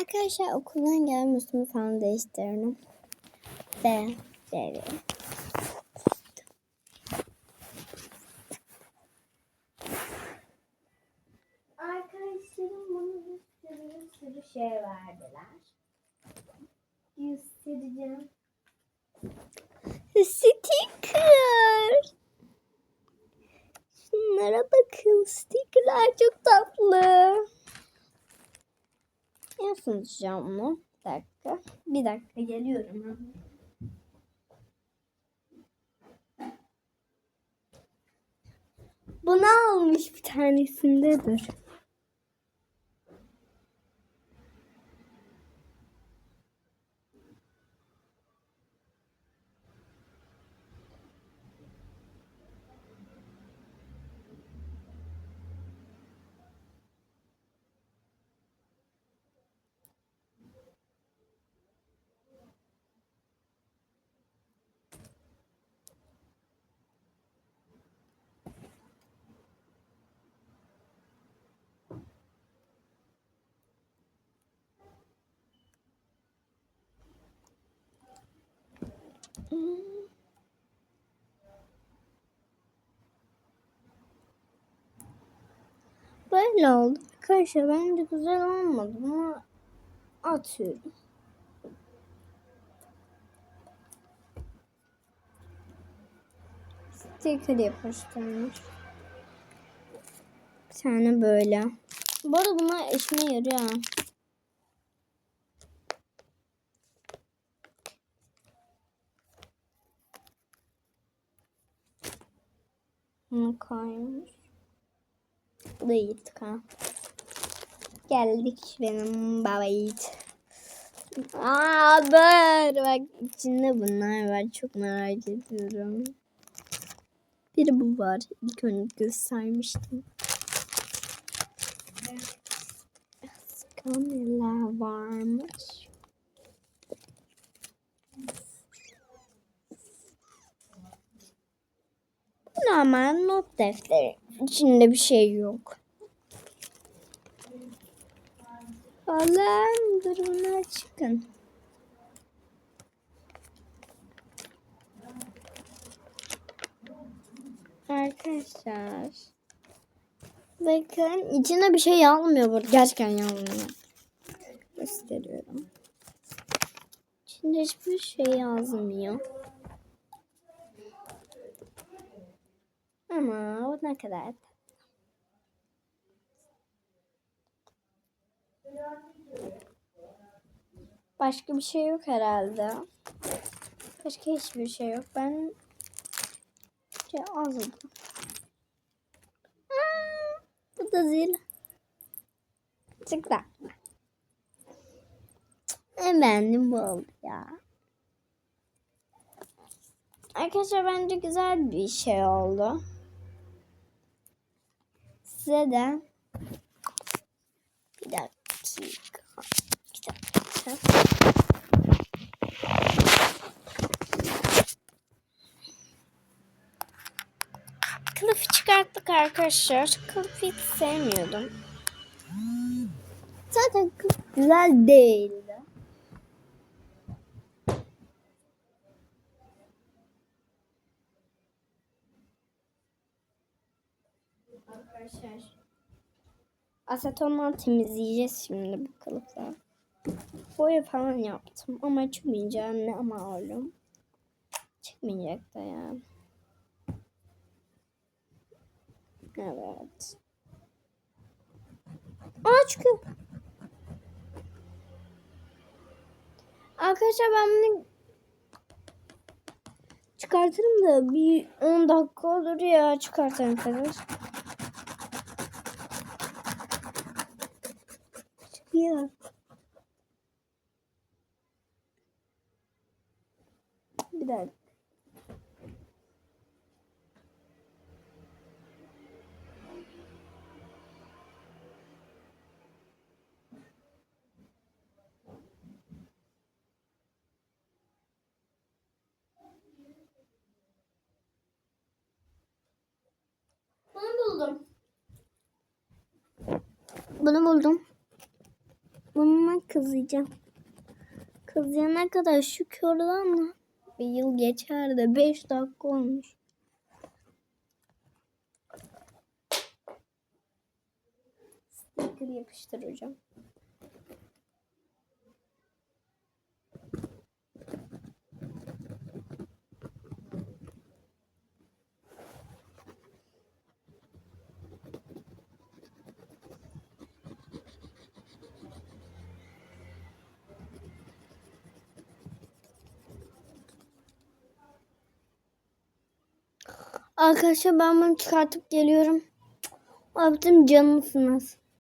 Arkadaşlar okuldan gelme üstümü falan değiştiriyorum. Ve deri. Arkadaşlarım bana bir sürü bir sürü şey verdiler. Göstereceğim. Sticker. Şunlara bakın. Stickerlar çok tatlı. Nasıl tutacağım bunu? Bir dakika. Bir dakika geliyorum. Bunu almış bir tanesinde dur. Böyle oldu. Arkadaşlar bence güzel olmadı ama atıyorum. Sticker yapıştırmış. Bir tane böyle. Bu arada bunlar işime yarıyor. Bunu koymuş. Bu da yırtık ha. Geldik benim babayit. Aa dur. Bak içinde bunlar var. Çok merak ediyorum. Bir bu var. İlk önce göstermiştim. Skamela varmış. Normal not defteri. İçinde bir şey yok. Allah'ım durumuna çıkın. Arkadaşlar. Bakın içinde bir şey yazmıyor burada. Gerçekten yazmıyor. Gösteriyorum. İçinde hiçbir şey yazmıyor. Ama o ne kadar Başka bir şey yok herhalde. Başka hiçbir şey yok. Ben şey. Aa, bu da zil. Çok tatlı. Efendim bu oldu ya. Arkadaşlar bence güzel bir şey oldu. Size de bir dakika. Bir dakika. Kılıfı çıkarttık arkadaşlar. Kılıfı hiç sevmiyordum. Zaten kılıf güzel değildi. Arkadaşlar. Asetonla temizleyeceğiz şimdi bu kılıfları. Boya falan yaptım ama çıkmayacak ne ama oğlum. Çıkmayacak da yani. Evet. Aa çıkıyor. Arkadaşlar ben bunu çıkartırım da bir 10 dakika olur ya çıkartana kadar. Çıkıyor. Bir dakika. Bunu buldum. Bunu buldum. Bununla kızacağım. Kızana kadar şu körden bir yıl geçer de 5 dakika olmuş. Sticker yapıştıracağım. Arkadaşlar ben bunu çıkartıp geliyorum. Abim canımsınız.